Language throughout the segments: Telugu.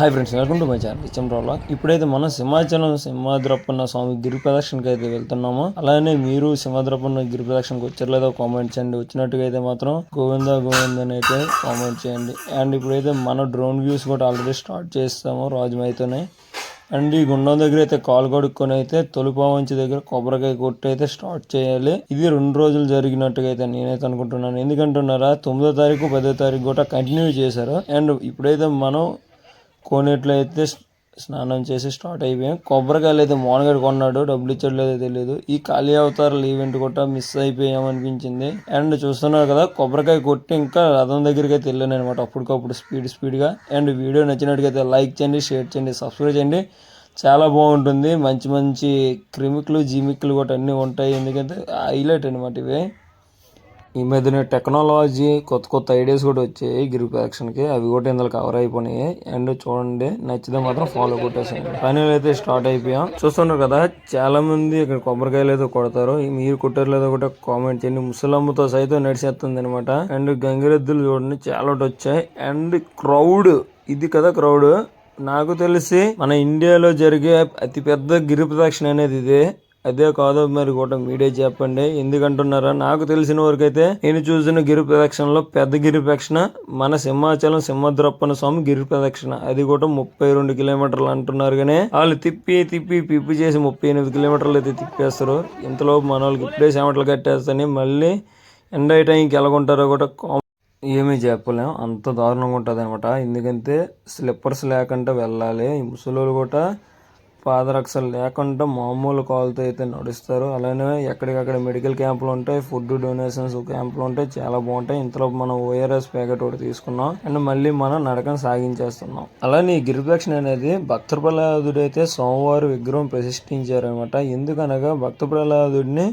Hi friends welcome to my channel ఇచ్చం రావులా ఇప్పుడైతే మనం సింహాచలం సింహాద్రప్పన్న స్వామి గిరి ప్రదక్షిణకి అయితే వెళ్తున్నాము. అలానే మీరు సింహాద్రప్పన్న గిరి ప్రదక్షిణకి వచ్చారు లేదో కామెంట్ చేయండి. వచ్చినట్టుగా అయితే మాత్రం గోవింద గోవింద అని అయితే కామెంట్ చేయండి. అండ్ ఇప్పుడైతే మన డ్రోన్ వ్యూస్ కూడా ఆల్రెడీ స్టార్ట్ చేస్తాము రాజమైతోనే అండ్ ఈ గుండం దగ్గర అయితే కాలు కడుక్కొని అయితే తొలిపావంచి దగ్గర కొబ్బరికాయ కొట్టి అయితే స్టార్ట్ చేయాలి. ఇది రెండు రోజులు జరిగినట్టుగా అయితే నేనైతే అనుకుంటున్నాను. ఎందుకంటున్నారా తొమ్మిదో తారీఖు పదో తారీఖు కూడా కంటిన్యూ చేశారు. అండ్ ఇప్పుడైతే మనం కోనేట్లో అయితే స్నానం చేసి స్టార్ట్ అయిపోయాం. కొబ్బరికాయలు అయితే మోనగడు కొన్నాడు డబ్బులు ఇచ్చాడు లేదో తెలియదు ఈ ఖాళీ అవతారాలు ఈవెంట్ కూడా మిస్ అయిపోయాం అనిపించింది. అండ్ చూస్తున్నారు కదా కొబ్బరికాయ కొట్టి ఇంకా రథం దగ్గరికి అయితే వెళ్ళాను అనమాట అప్పటికప్పుడు స్పీడ్ స్పీడ్గా. అండ్ వీడియో నచ్చినట్టుగా లైక్ చేయండి షేర్ చేయండి సబ్స్క్రైబ్ చేయండి. చాలా బాగుంటుంది. మంచి మంచి క్రిమిక్లు జిమిక్లు కూడా అన్నీ ఉంటాయి. ఎందుకంటే హైలైట్ అనమాట ఇవి. ఈ మధ్యన టెక్నాలజీ కొత్త కొత్త ఐడియాస్ కూడా వచ్చాయి గిరి యాక్షన్కి. అవి కూడా ఇందులో కవర్ అయిపోయినాయి. అండ్ చూడండి నచ్చితే మాత్రం ఫాలో కొట్టేసాను ఫైనల్ అయితే స్టార్ట్ అయిపోయాం. చూస్తున్నారు కదా చాలా మంది ఇక్కడ కొబ్బరికాయలు అయితే కొడతారు. మీరు కొట్టారు లేదో కూడా కామెంట్ చేయండి. ముసలమ్మతో సైతం నడిచేస్తుంది అనమాట అండ్ గంగిరెద్దులు చూడండి చాలా ఒకటి వచ్చాయి. అండ్ క్రౌడ్ ఇది కదా క్రౌడ్ నాకు తెలిసి మన ఇండియాలో జరిగే అతిపెద్ద గిరి ప్రదక్షిణ అనేది ఇదే. అదే కాదు మరి కూడా మీడియా చెప్పండి. ఎందుకంటున్నారా? నాకు తెలిసిన వరకు అయితే నేను చూసిన గిరి ప్రదక్షిణలో పెద్ద గిరి ప్రదక్షిణ మన సింహాచలం సింహద్రప్పన స్వామి గిరి ప్రదక్షిణ అది కూడా ముప్పై రెండు కిలోమీటర్లు అంటున్నారు కానీ వాళ్ళు తిప్పి తిప్పి పిప్పి చేసి ముప్పై ఎనిమిది కిలోమీటర్లు అయితే తిప్పేస్తారు. ఇంతలో మన వాళ్ళకి ఇప్పుడే సెమటలు కట్టేస్తాని మళ్ళీ ఎండ టైంకి ఎలాగుంటారో కూడా ఏమీ చెప్పలేం. అంత దారుణంగా ఉంటుంది అనమాట ఎందుకంటే స్లిప్పర్స్ లేకుండా వెళ్ళాలి. ముసలి ముసలోళ్ళు కూడా పాదరక్షలు లేకుండా మామూలు కాలుతో అయితే నడుస్తారు. అలానే ఎక్కడికక్కడ మెడికల్ క్యాంపులు ఉంటాయి ఫుడ్ డొనేషన్స్ క్యాంపులు ఉంటాయి చాలా బాగుంటాయి. ఇంతలో మనం ఓఆర్ఎస్ ప్యాకెట్ ఒకటి తీసుకున్నాం అండ్ మళ్ళీ మనం నడకను సాగించేస్తున్నాం. అలానే ఈ గిరిప్రక్షణ అనేది భక్త ప్రహ్లాదుడైతే సోమవారం విగ్రహం ప్రతిష్ఠించారనమాట ఎందుకనగా భక్త ప్రహ్లాదుడిని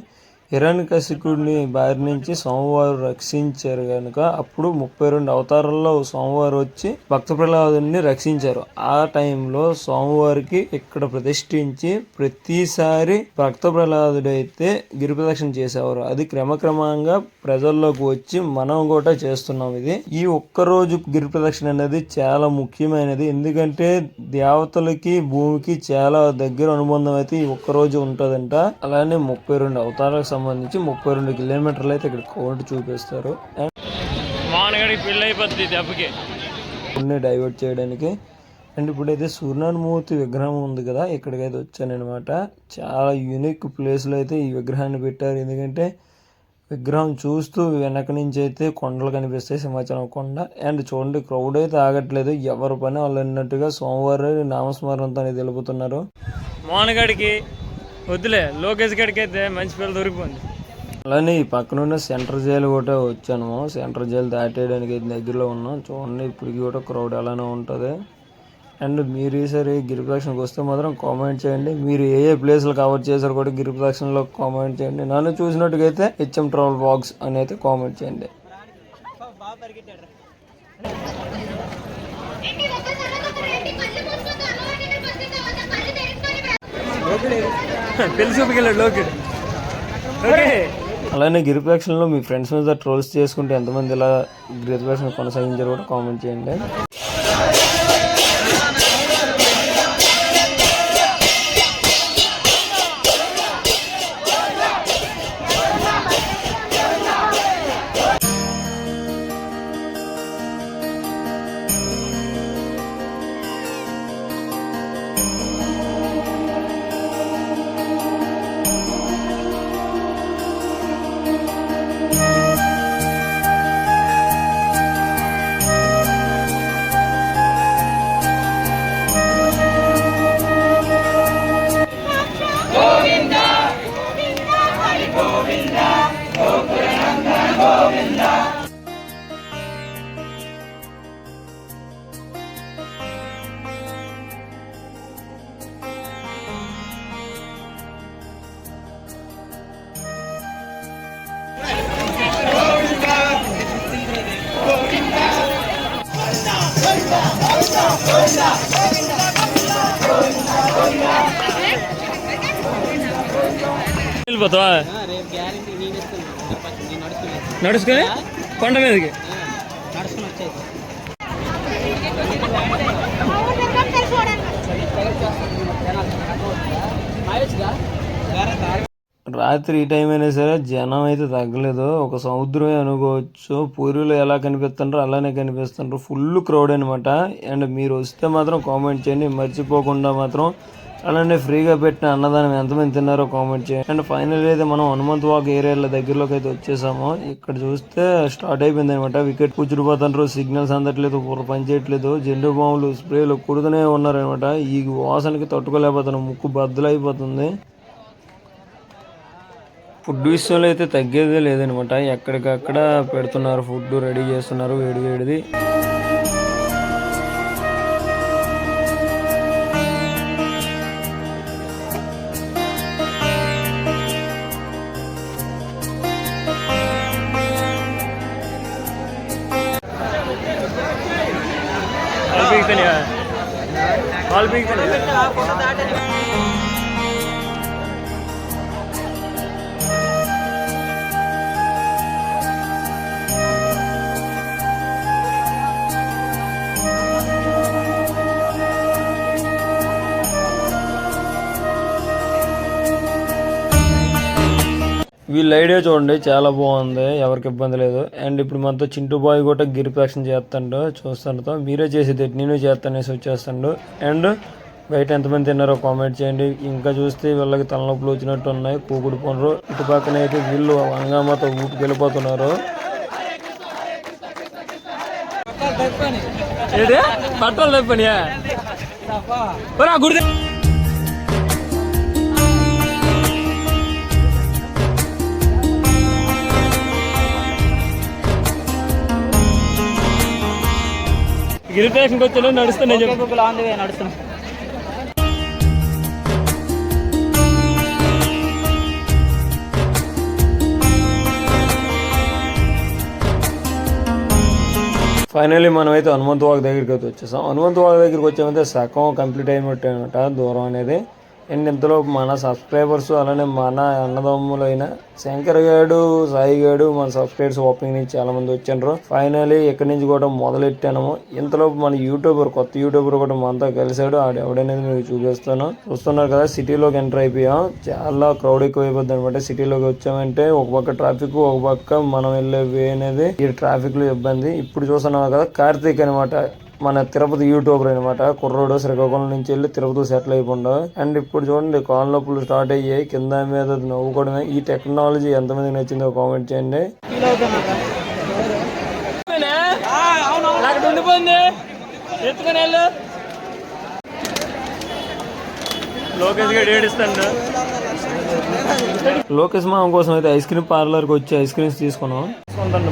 హిరణ్యకశికుడిని బారి నుంచి సోమవారం రక్షించారు కనుక అప్పుడు ముప్పై రెండు అవతారాల్లో సోమవారం వచ్చి భక్త ప్రహ్లాదుని రక్షించారు. ఆ టైంలో సోమవారికి ఇక్కడ ప్రతిష్ఠించి ప్రతిసారి భక్త ప్రహ్లాదుడు అయితే గిరి ప్రదక్షిణ చేసేవారు. అది క్రమక్రమంగా ప్రజల్లోకి వచ్చి మనం కూడా చేస్తున్నాం ఇది. ఈ ఒక్క రోజు గిరి ప్రదక్షిణ అనేది చాలా ముఖ్యమైనది. ఎందుకంటే దేవతలకి భూమికి చాలా దగ్గర అనుబంధం అయితే ఈ ఒక్క రోజు ఉంటుందంట. అలానే ముప్పై రెండు అవతారాలకు సంబంధించి ముప్పై రెండు కిలోమీటర్లు అయితే ఇక్కడ కౌంట్ చూపిస్తారు. అండ్ మానగడికి పెళ్ళి అయిపోద్ది దెబ్బకి. కొన్ని డైవర్ట్ చేయడానికి. అండ్ ఇప్పుడైతే సూర్యనారాయణమూర్తి విగ్రహం ఉంది కదా ఇక్కడికైతే వచ్చానమాట చాలా యూనిక్ ప్లేస్లో అయితే ఈ విగ్రహాన్ని పెట్టారు. ఎందుకంటే విగ్రహం చూస్తూ వెనక నుంచి అయితే కొండలు కనిపిస్తాయి సింహాచలం కొండ. అండ్ చూడండి క్రౌడ్ అయితే ఆగట్లేదు. ఎవరి పని వాళ్ళు అన్నట్టుగా సోమవారం నామస్మరణతో తెలుపుతున్నారు మోనగడికి వద్దులే లోకేష్ గడికి అయితే మంచి పిల్ల దొరికిపోయింది. అలానే ఈ పక్కన ఉన్న సెంట్రల్ జైలు కూడా వచ్చాను. సెంట్రల్ జైలు దాటేయడానికి అయితే దగ్గరలో ఉన్నాం. చూడండి ఇప్పటికి కూడా క్రౌడ్ అలానే ఉంటుంది. అండ్ మీరు ఈసారి గిరి ప్రదక్షిణకి వస్తే మాత్రం కామెంట్ చేయండి. మీరు ఏ ఏ ప్లేస్లు కవర్ చేశారు కూడా గిరి ప్రదక్షిణలో కామెంట్ చేయండి. నన్ను చూసినట్టుగా అయితే హెచ్ఎం ట్రావెల్ బాక్స్ అని అయితే కామెంట్ చేయండి. ఓకే. అలానే గిరిపక్షంలో మీ ఫ్రెండ్స్ మీద ట్రోల్స్ చేసుకుంటే ఎంతమంది ఇలా గిరిపక్షం కొనసాగించారు కూడా కామెంట్ చేయండి. వెళ్ళిపోతావా నడుచుకుని కొండ మీదకి. రాత్రి ఈ టైం అయినా సరే జనం అయితే తగ్గలేదు. ఒక సముద్రమే అనుకోవచ్చు. పూరిలో ఎలా కనిపిస్తుండ్రో అలానే కనిపిస్తుండ్రు. ఫుల్ క్రౌడ్ అనమాట అండ్ మీరు వస్తే మాత్రం కామెంట్ చేయండి. మర్చిపోకుండా మాత్రం అలానే ఫ్రీగా పెట్టిన అన్నదానం ఎంతమంది తిన్నారో కామెంట్ చేయండి. అండ్ ఫైనల్ అయితే మనం హనుమంత్ వాక్ ఏరియాల దగ్గరలోకి అయితే వచ్చేసాము. ఇక్కడ చూస్తే స్టార్ట్ అయిపోయింది అనమాట వికెట్ కూర్చుడిపోతుంటారు సిగ్నల్స్ అందట్లేదు. పూర్వ పనిచేయట్లేదు జెండు బాంబులు స్ప్రేలు కుడుతూనే ఉన్నారనమాట ఈ వాసనకి తట్టుకోలేకపోతున్నాం. ముక్కు బద్దలైపోతుంది. ఫుడ్ విషయంలో అయితే తగ్గేదే లేదనమాట ఎక్కడికక్కడ పెడుతున్నారు. ఫుడ్ రెడీ చేస్తున్నారు. వేడి వేడిది కాల్ పీకుతానే కాల్ వీళ్ళ ఐడియా చూడండి చాలా బాగుంది ఎవరికి ఇబ్బంది లేదు. అండ్ ఇప్పుడు మనతో చింటూ బాయ్ కూడా గిరి ప్రదక్షిణ చేస్తాడు చూస్తాడుతో మీరే చేసేది నేను చేస్తానేసి వచ్చేస్తాడు. అండ్ బయట ఎంతమంది తిన్నారో కామెంట్ చేయండి. ఇంకా చూస్తే వీళ్ళకి తలనొప్పులు వచ్చినట్టు ఉన్నాయి కూకుడు పనులు. ఇటు పక్కన అయితే వీళ్ళు హంగామాతో ఊపికి వెళ్ళిపోతున్నారు. ఏదే? బట్టలు తప్పనియా గుడి గిరి స్టేషన్కి వచ్చాను నడుస్తున్నా చెప్పు. ఆన్ ది వే నడుస్తున్నాం ఫైనల్లీ మనమైతే హనుమంత్ వాక్ దగ్గరికి అయితే వచ్చేసాం. హనుమంత్ వాక్ దగ్గరికి వచ్చామంటే సగం కంప్లీట్ అయినట్టు అనమాట దూరం అనేది. అండ్ ఇంతలో మన సబ్స్క్రైబర్స్ అలానే మన అన్నదమ్ములైన శంకర్ గాడు సాయి గాడు మన సబ్స్క్రైబర్స్ ఓపెనింగ్ నుంచి చాలా మంది వచ్చారు. ఫైనలీ ఎక్కడి నుంచి కూడా మొదలెట్టాను ఇంతలో మన యూట్యూబర్ కొత్త యూట్యూబర్ కూడా మనతో కలిశాడు. ఆడు ఎవడనేది మీకు చూపిస్తాను. చూస్తున్నారు కదా సిటీలోకి ఎంటర్ అయిపోయాం. చాలా క్రౌడ్ ఎక్కువ అయిపోద్ది అనమాట సిటీలోకి వచ్చామంటే ఒక పక్క ట్రాఫిక్ ఒక పక్క మనం వెళ్ళే వే అనేది ఈ ట్రాఫిక్లో ఇబ్బంది. ఇప్పుడు చూస్తున్నాం కదా కార్తీక్ అనమాట మన తిరుపతి యూట్యూబర్ అనమాట కుర్రోడు శ్రీకాకుళం నుంచి వెళ్ళి తిరుపతి సెటిల్ అయిపోండు అండ్ ఇప్పుడు చూడండి కాళ్ళ నొప్పులు స్టార్ట్ అయ్యాయి. కింద మీద నవ్వుకోవడమే. ఈ టెక్నాలజీ ఎంతమందికి నచ్చిందో కామెంట్ చేయండి. లోకేష్ గడు ఏడుస్తాడు లోకేష్ మామ కోసం అయితే ఐస్ క్రీమ్ పార్లర్కి వచ్చి ఐస్ క్రీమ్స్ తీసుకున్నాం. తీసుకుంటాడు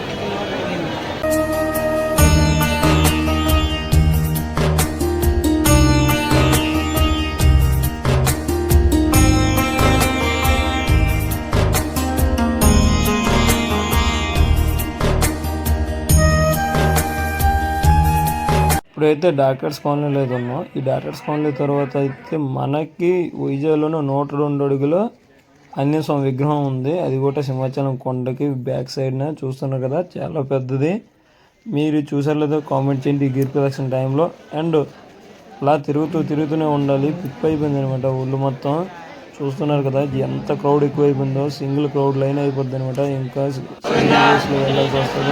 ఇప్పుడైతే డాక్టర్స్ కాలనీలో అయితే ఉన్నాం ఈ డాక్టర్స్ కాలనీ తర్వాత అయితే మనకి వైజాగ్లోనే నూట రెండు అడుగులో ఆంజనేయ స్వామి విగ్రహం ఉంది. అది కూడా సింహాచలం కొండకి బ్యాక్ సైడ్న చూస్తున్నారు కదా చాలా పెద్దది. మీరు చూసారు కామెంట్ చేయండి ఈ గిర్ ప్రదక్షిణ టైంలో అండ్ అలా తిరుగుతూ తిరుగుతూనే ఉండాలి. పిక్ అయిపోయింది అనమాట ఊళ్ళు మొత్తం. చూస్తున్నారు కదా ఎంత క్రౌడ్ ఎక్కువైపోయిందో సింగిల్ క్రౌడ్ లైన్ అయిపోద్ది అనమాట ఇంకా వెళ్ళాల్సి వస్తుంది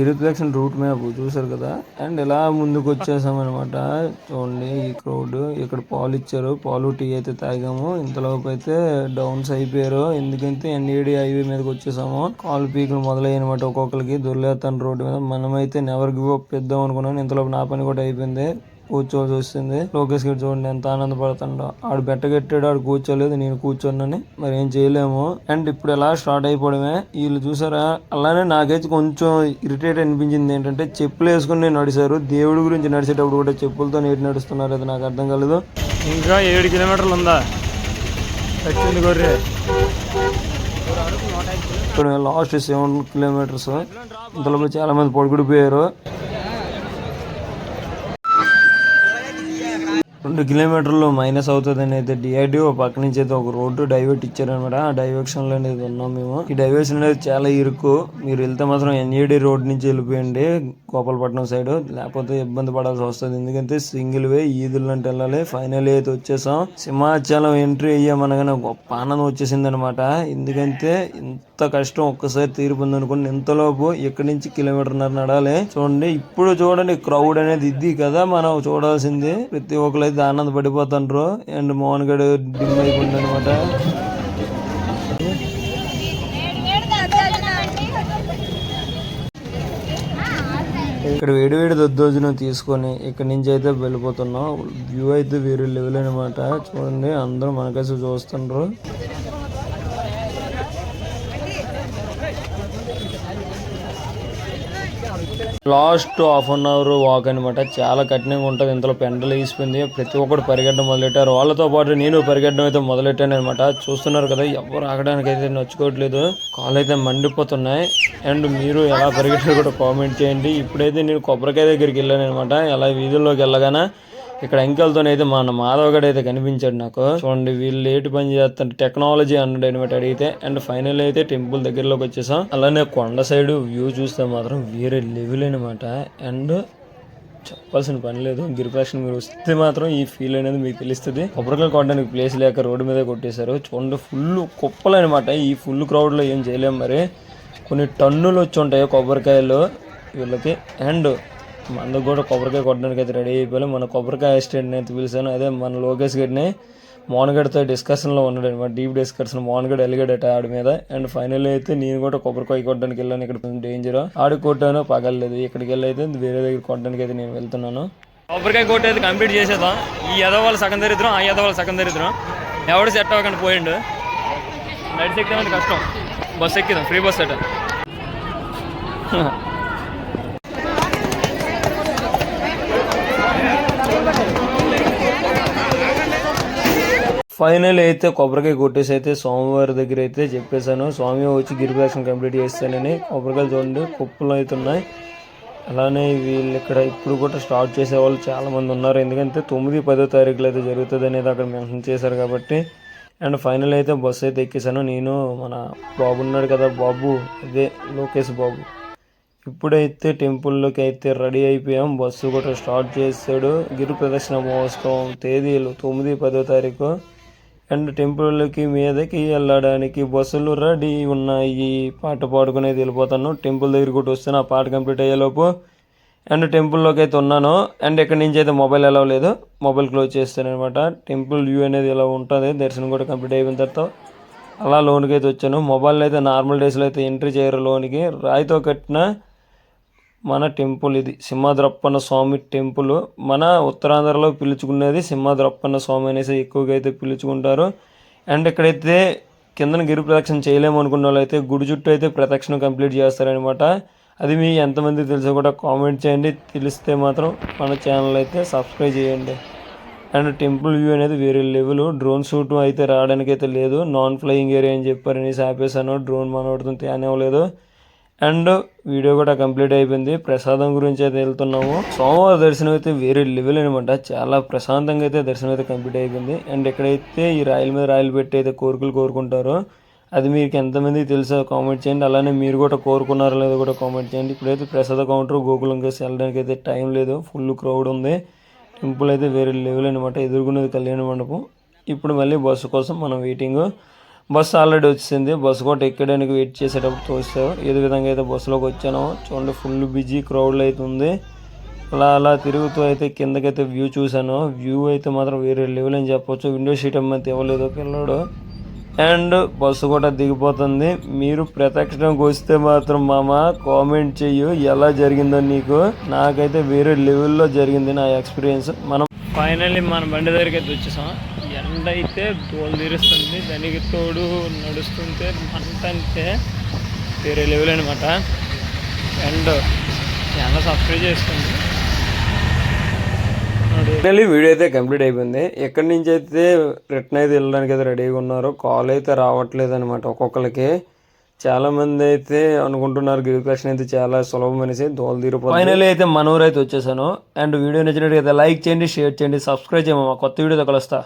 గోవింద గిరి రూట్ మ్యాప్ చూసారు కదా? అండ్ ఇలా ముందుకు వచ్చేసామన్నమాట చూడండి ఈ క్రౌడ్ ఇక్కడ పాలు ఇచ్చారు. పాలు టీ అయితే తాగాము. ఇంతలోపు అయితే డౌన్స్ అయిపోయారు. ఎందుకంటే ఎన్ఈడి హైవే మీదకి వచ్చేసాము. కాలు పీకులు మొదలయ్యనమాట ఒక్కొక్కరికి. దొర్లేతాను రోడ్డు మీద మనమైతే నెవర్ గివ్ అప్ ఇద్దాం అనుకున్నాను. ఇంతలోపు నా పని కూడా అయిపోయింది. కూర్చోవలసి వస్తుంది. లోకేష్ గారు చూడండి ఎంత ఆనందపడుతుండో. ఆడు బెట్ట కట్టాడు ఆడు కూర్చోలేదు నేను కూర్చోన్నాని మరి ఏం చేయలేము. అండ్ ఇప్పుడు ఎలా స్టార్ట్ అయిపోవడమే. వీళ్ళు చూసారా? అలానే నాకైతే కొంచెం ఇరిటేట్ అనిపించింది ఏంటంటే చెప్పులు వేసుకుని నడిచారు. దేవుడి గురించి నడిచేటప్పుడు కూడా చెప్పులతో నేటి నడుస్తున్నారు అది నాకు అర్థం కాలేదు. ఇంకా ఏడు కిలోమీటర్లు ఉందా? వచ్చింది గొర్రె. ఇక్కడ లాస్ట్ సెవెన్ కిలోమీటర్స్. ఇంతలో చాలా మంది పడుకుడిపోయారు రెండు కిలోమీటర్లు మైనస్ అవుతుందని అయితే డిఐడిఓ పక్క నుంచి అయితే ఒక రోడ్డు డైవర్ట్ ఇచ్చారనమాట. ఆ డైవర్షన్లో అనేది ఉన్నాం మేము. ఈ డైవర్షన్ అనేది చాలా ఇరుకు. మీరు వెళ్తే మాత్రం ఎన్ఈడి రోడ్ నుంచి వెళ్ళిపోయండి. గోపాలపట్నం సైడ్ లేకపోతే ఇబ్బంది పడాల్సి వస్తుంది. ఎందుకంటే సింగిల్ వే ఈదులు అంటే వెళ్ళాలి. ఫైనల్ అయితే వచ్చేసాం. సింహాచలం ఎంట్రీ అయ్యామనగానే గొప్ప ఆనందం వచ్చేసింది అనమాట ఎందుకంటే అంత కష్టం ఒక్కసారి తీరిపోయింది అనుకోండి ఎంతలోపు ఇక్కడి నుంచి కిలోమీటర్న్నర నడాలి? చూడండి ఇప్పుడు చూడండి క్రౌడ్ అనేది ఇది కదా మనం చూడాల్సింది. ప్రతి ఒక్కరు అయితే ఆనంద పడిపోతుండ్రు అండ్ మోహన్ గడు డిమ్ అయిపోయింది అనమాట ఇక్కడ వేడి వేడి దద్దోజనం తీసుకొని ఇక్కడ నుంచి అయితే వెళ్ళిపోతున్నాం. వ్యూ అయితే వేరే లెవెల్ అనమాట చూడండి అందరూ మనకైతే చూస్తుండ్రు. Last half an hour walk అనమాట చాలా కఠినంగా ఉంటుంది. ఇంతలో పెండలు వేసిపోయింది ప్రతి ఒక్కరు పరిగెట్టడం మొదలెట్టారు. వాళ్ళతో పాటు నేను పరిగెట్టడం అయితే మొదలెట్టాను అనమాట చూస్తున్నారు కదా ఎవరు ఆగడానికి అయితే నచ్చుకోవట్లేదు. కాళ్ళు అయితే మండిపోతున్నాయి. అండ్ మీరు ఎలా పరిగెట్టారు కూడా కామెంట్ చేయండి. ఇప్పుడైతే నేను కొబ్బరికాయ దగ్గరికి వెళ్ళాను అనమాట ఎలా వీధుల్లోకి వెళ్ళగానే ఇక్కడ అంకెలతోనైతే మన మాధవ్ గడు అయితే కనిపించాడు నాకు. చూడండి వీళ్ళు ఏటి పని చేస్తారు టెక్నాలజీ అన్నాడు అనమాట అడిగితే. అండ్ ఫైనల్ అయితే టెంపుల్ దగ్గరలోకి వచ్చేసాం. అలానే కొండ సైడ్ వ్యూ చూస్తే మాత్రం వేరే లెవెల్ అనమాట అండ్ చెప్పాల్సిన పని లేదు. గిరిప్రదక్షిణ మీరు వస్తే మాత్రం ఈ ఫీల్ అనేది మీకు తెలుస్తుంది. కొబ్బరికాయలు కొట్టడానికి ప్లేస్ లేక రోడ్డు మీద కొట్టేశారు. చూడండి ఫుల్ కుప్పలు అనమాట ఈ ఫుల్ క్రౌడ్లో ఏం చేయలేం మరి. కొన్ని టన్నులు వచ్చి ఉంటాయి కొబ్బరికాయలు వీళ్ళకి. అండ్ మనకు కూడా కొబ్బరికాయ కొట్టడానికి అయితే రెడీ అయిపోయి. మన కొబ్బరికాయ అసిస్టెంట్ అయితే పిలిచాను. అదే మన లోకేష్ గడిని మోహన్గడ్తో డిస్కషన్లో ఉన్నాడు అనమాట. డీప్ డిస్కషన్ మోహన్గడ్ ఎలిగడట ఆడి మీద. అండ్ ఫైనల్ అయితే నేను కూడా కొబ్బరికాయ కొట్టడానికి వెళ్ళాను. ఇక్కడ డేంజర్ ఆడి కొట్టాను. పగలలేదు ఇక్కడికి వెళ్ళి అయితే వేరే దగ్గర కొట్టడానికి అయితే నేను వెళ్తున్నాను. కొబ్బరికాయ కొట్టి అయితే కంప్లీట్ చేసేద్దాం. ఈ యదవాళ్ళ సగం దరిద్రం ఆ ఎదవాళ్ళు సగం దరిద్రం. ఎవడు సెట్ అవ్వకుండా పోయిండు. నడిచి ఎక్కితే కష్టం. బస్ ఎక్కిదాం ఫ్రీ బస్ అట. ఫైనల్ అయితే కొబ్బరికాయ కొట్టేసి అయితే స్వామివారి దగ్గర అయితే చెప్పేశాను. స్వామి వచ్చి గిరిప్రదక్షిణ కంప్లీట్ చేస్తానని. కొబ్బరికాయలు చూడండి కుప్పలు అయితే ఉన్నాయి. అలానే వీళ్ళు ఇక్కడ ఇప్పుడు కూడా స్టార్ట్ చేసే వాళ్ళు చాలామంది ఉన్నారు. ఎందుకంటే తొమ్మిది పదో తారీఖులు అయితే జరుగుతుంది అనేది అక్కడ మెన్షన్ చేశారు కాబట్టి. అండ్ ఫైనల్ అయితే బస్సు అయితే ఎక్కేసాను నేను మన బాబు ఉన్నాడు కదా బాబు అదే లోకేష్ బాబు. ఇప్పుడైతే టెంపుల్లోకి అయితే రెడీ అయిపోయాం. బస్సు కూడా స్టార్ట్ చేశాడు. గిరి ప్రదక్షిణ మహోత్సవం తేదీలు తొమ్మిది పదో తారీఖు. అండ్ టెంపుల్కి మీదకి వెళ్ళడానికి బస్సులు రెడీ ఉన్నాయి. పాట పాడుకునేది వెళ్ళిపోతాను. టెంపుల్ దగ్గర కూడా వస్తాను ఆ పాట కంప్లీట్ అయ్యేలోపు అండ్ టెంపుల్లోకి అయితే ఉన్నాను. అండ్ ఇక్కడ నుంచి అయితే మొబైల్ ఎలా లేదు మొబైల్ క్లోజ్ చేస్తాను అనమాట టెంపుల్ వ్యూ అనేది ఇలా ఉంటుంది దర్శనం కూడా కంప్లీట్ అయిపోయిన తర్వాత అలా లోన్కి అయితే వచ్చాను. మొబైల్ అయితే నార్మల్ డేస్లో అయితే ఎంట్రీ చేయరు లోనికి. రాయితో కట్టిన మన టెంపుల్ ఇది. సింహాద్రప్పన్న స్వామి టెంపుల్. మన ఉత్తరాంధ్రలో పిలుచుకునేది సింహాద్రప్పన్న స్వామి అనేసి ఎక్కువగా అయితే పిలుచుకుంటారు. అండ్ ఇక్కడైతే కిందన గిరి ప్రదక్షిణ చేయలేము అనుకున్న వాళ్ళు అయితే గుడి చుట్టూ అయితే ప్రదక్షిణ కంప్లీట్ చేస్తారనమాట అది మీ ఎంతమంది తెలుసో కూడా కామెంట్ చేయండి. తెలిస్తే మాత్రం మన ఛానల్ అయితే సబ్స్క్రైబ్ చేయండి. అండ్ టెంపుల్ వ్యూ అనేది వేరే లెవెల్. డ్రోన్ షూట్ అయితే రావడానికి అయితే లేదు. నాన్ ఫ్లయింగ్ ఏరియా అని చెప్పారు అనేసి ఆపేసాను డ్రోన్ మనవడుతుంది అనేవలేదు అండ్ వీడియో కూడా కంప్లీట్ అయిపోయింది. ప్రసాదం గురించి అయితే వెళ్తున్నాము. సోమవారం దర్శనం అయితే వేరే లెవెల్ అనమాట చాలా ప్రశాంతంగా అయితే దర్శనం అయితే కంప్లీట్ అయిపోయింది. అండ్ ఎక్కడైతే ఈ రాయల మీద రాయలు పెట్టి అయితే కోరికలు కోరుకుంటారో అది మీకు ఎంతమంది తెలుసో కామెంట్ చేయండి. అలానే మీరు కూడా కోరుకున్నారో లేదో కూడా కామెంట్ చేయండి. ఇప్పుడైతే ప్రసాద కౌంటర్ గోకులం వెళ్ళడానికి అయితే టైం లేదు. ఫుల్ క్రౌడ్ ఉంది. టెంపుల్ అయితే వేరే లెవెల్ అనమాట ఎదుర్కొనేది కళ్యాణ మండపం. ఇప్పుడు మళ్ళీ బస్సు కోసం మనం వెయిటింగ్ బస్సు ఆల్రెడీ వచ్చింది. బస్సు కూడా ఎక్కడానికి వెయిట్ చేసేటప్పుడు తోస్తావు ఏదో విధంగా అయితే బస్సులోకి వచ్చానో చూడండి ఫుల్ బిజీ క్రౌడ్ అయితే ఉంది. అలా అలా తిరుగుతూ అయితే కిందకైతే వ్యూ చూశాను. వ్యూ అయితే మాత్రం వేరే లెవెల్ అని చెప్పొచ్చు. విండో సీట్ అమ్మంత ఇవ్వలేదు పిల్లడు. అండ్ బస్సు కూడా దిగిపోతుంది. మీరు ప్రత్యక్షంకి వస్తే మాత్రం మామ కామెంట్ చెయ్యు. ఎలా జరిగిందో నీకు. నాకైతే వేరే లెవెల్లో జరిగింది నా ఎక్స్పీరియన్స్ మనం ఫైనల్లీ మన బండి దగ్గరికి అయితే వచ్చేసాం. ఎండ అయితే తోలు తీరుస్తుంది దానికి తోడు నడుస్తుంటే మంట అంటే వేరే లెవెల్ అనమాట అండ్ చాలా సబ్స్క్రైబ్ చేసుకోండి. ఫైనల్లీ వీడియో అయితే కంప్లీట్ అయిపోయింది. ఎక్కడి నుంచి అయితే రిటర్న్ అయితే వెళ్ళడానికి అయితే రెడీగా ఉన్నారు కాల్ అయితే రావట్లేదు అనమాట ఒక్కొక్కరికి చాలా మంది అయితే అనుకుంటున్నారు గిరికృష్ణ అయితే చాలా సులభం అనేసి దోలు తీరిపోతుంది ఫైనల్లీ అయితే మన ఊరు అయితే వచ్చేసాను. అండ్ వీడియో నచ్చినట్టు అయితే లైక్ చేయండి షేర్ చేయండి సబ్స్క్రైబ్ చేయమా కొత్త వీడియోతో కలుస్తా.